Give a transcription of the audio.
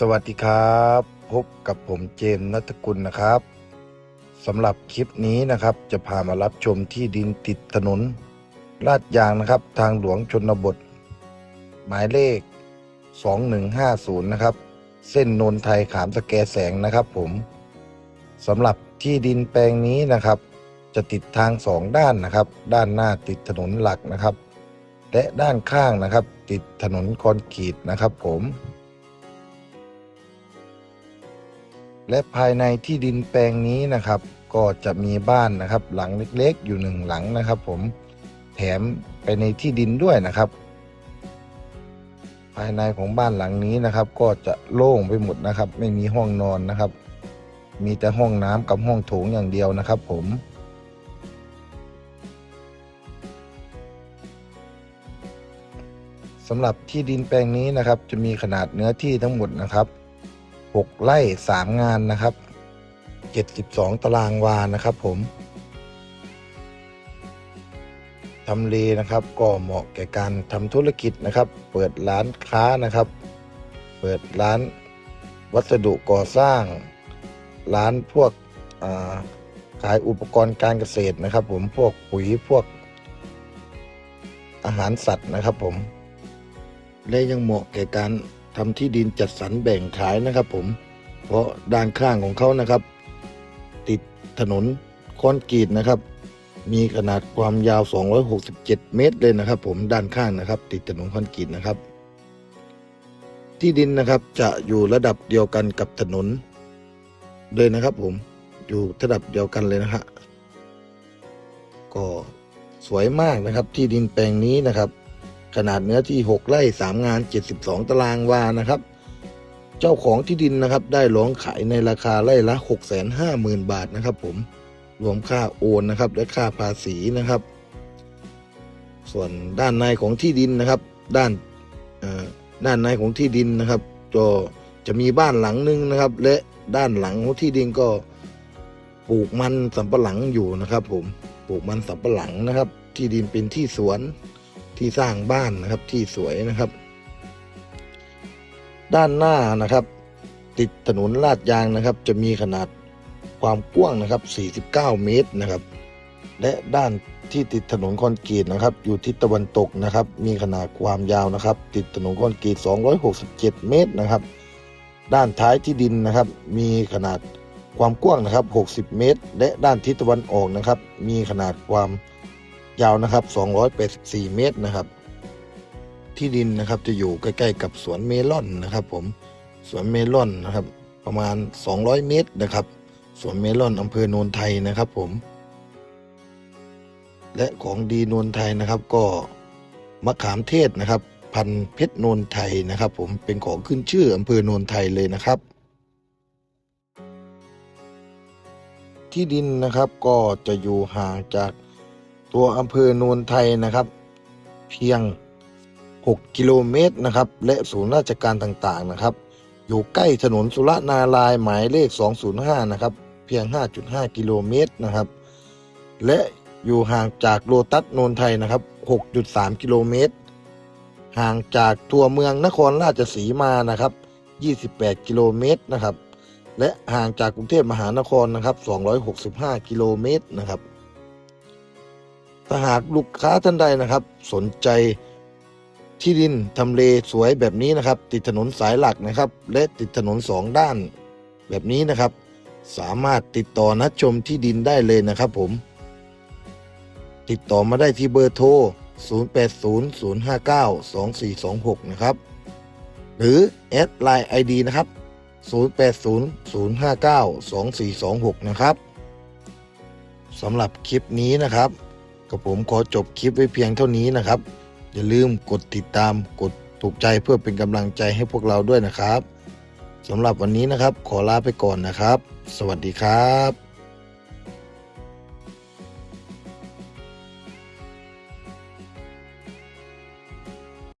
สวัสดีครับ พบกับผมเจมส์นัทกุลนะครับสำหรับคลิปนี้นะครับ จะพามารับชมที่ดินติดถนน ลาดยางนะครับ ทางหลวงชนบท หมายเลข 2150 นะครับ เส้นนนไทยขามสแกแสงนะครับผมสำหรับที่ดินแปลงนี้นะครับ จะติดทางสองด้านนะครับ ด้านหน้าติดถนนหลักนะครับ และด้านข้างนะครับ ติดถนนคอนกรีตนะครับผม และภายในที่ดินแปลงนี้นะครับ ก็จะมีบ้านนะครับ หลังเล็กๆ อยู่หนึ่งหลังนะครับ ผมแถมไปในที่ดินด้วยนะครับ ภายในของบ้านหลังนี้นะครับ ก็จะโล่งไปหมดนะครับ ไม่มีห้องนอนนะครับ มีแต่ห้องน้ำกับห้องโถงอย่างเดียวนะครับ ผมสำหรับที่ดินแปลงนี้นะครับ จะมีขนาดเนื้อที่ทั้งหมดนะครับ 6ไร่3 งานนะครับ 72 ตารางวานะครับ ผมทำเลนะครับก็เหมาะแก่การทำธุรกิจนะครับ เปิดร้านค้านะครับ เปิดร้านวัสดุก่อสร้าง ร้านพวกาขายอุปกรณ์การเกษตรนะครับ ผมพวกปุ๋ยพวกอาหารสัตว์นะครับ ผมและยังเหมาะแก่การ ทำที่ดินจัดสรรแบ่งขายนะครับ ผม เพราะด้านข้างของเขานะครับ ติดถนนคอนกรีตนะครับ มีขนาดความยาว 267 เมตรเลยนะครับ ผมด้านข้างนะครับ ติดถนนคอนกรีตนะครับ ที่ดินนะครับจะอยู่ระดับเดียวกันกับถนนเลยนะครับ ผมอยู่ระดับเดียวกันเลยนะฮะก็สวยมากนะครับ ที่ดินแปลงนี้นะครับ ขนาดเนื้อที่ 6 ไร่ 3 งาน 72 ตารางวานะครับ เจ้าของที่ดินนะครับ ได้ร้องขายในราคาไร่ละ 650,000 บาทนะครับผมรวมค่าโอนนะครับ และค่าภาษีนะครับ ส่วนด้านในของที่ดินนะครับ ด้านด้านในของที่ดินนะครับก็จะมีบ้านหลังหนึงนะครับ และด้านหลังของที่ดินก็ปลูกมันสำปะหลังอยู่นะครับ ผมปลูกมันสำปะหลังนะครับ ที่ดินเป็นที่สวน ที่สร้างบ้านนะครับที่สวยนะครับ ด้านหน้านะครับ ติดถนนลาดยางนะครับ จะมีขนาดความกว้างนะครับ 49 เมตรนะครับ และด้านที่ติดถนนคอนกรีตนะครับ อยู่ทิศตะวันตกนะครับ มีขนาดความยาวนะครับ ติดถนนคอนกรีต 267 เมตรนะครับ ด้านท้ายที่ดินนะครับ มีขนาดความกว้างนะครับ 60 เมตร และด้านทิศตะวันออกนะครับ มีขนาดความ ยาวนะครับ 284 เมตรนะครับ ที่ดินนะครับจะอยู่ใกล้ๆกับสวนเมลอนนะครับ ผมสวนเมลอนนะครับ ประมาณ 200 เมตรนะครับสวนเมลอนอำเภอโนนไทยนะครับ ผม และของดีโนนไทยนะครับ ก็มะขามเทศนะครับ พันเพชรโนนไทยนะครับ ผมเป็นของขึ้นชื่ออำเภอโนนไทยเลยนะครับ ที่ดินนะครับก็จะอยู่ห่างจาก ตัวอำเภอโนนไทยนะครับ เพียง 6 กิโลเมตรนะครับ และศูนย์ราชการต่างๆนะครับ อยู่ใกล้ถนนสุรนาลายหมายเลข 205 นะครับ เพียง 5.5 กิโลเมตรนะครับ และอยู่ห่างจากโลตัสโนนไทยนะครับ 6.3 กิโลเมตร ห่างจากตัวเมืองนครราชสีมานะครับ 28 กิโลเมตรนะครับ และห่างจากกรุงเทพมหานครนะครับ 265 กิโลเมตรนะครับ ถ้าหากลูกค้าท่านใดนะครับ สนใจที่ดินทำเลสวยแบบนี้นะครับ ติดถนนสายหลักนะครับ และติดถนนสองด้านแบบนี้นะครับ สามารถติดต่อนัดชมที่ดินได้เลยนะครับผม ติดต่อมาได้ที่เบอร์โทร 0800592426 นะครับ หรือแอดไลน์ ID นะครับ 0800592426 นะครับสำหรับคลิปนี้นะครับ กับผมขอจบคลิปไว้เพียงเท่านี้นะครับ อย่าลืมกดติดตามกดถูกใจเพื่อเป็นกำลังใจให้พวกเราด้วยนะครับสำหรับวันนี้นะครับ ขอลาไปก่อนนะครับ สวัสดีครับ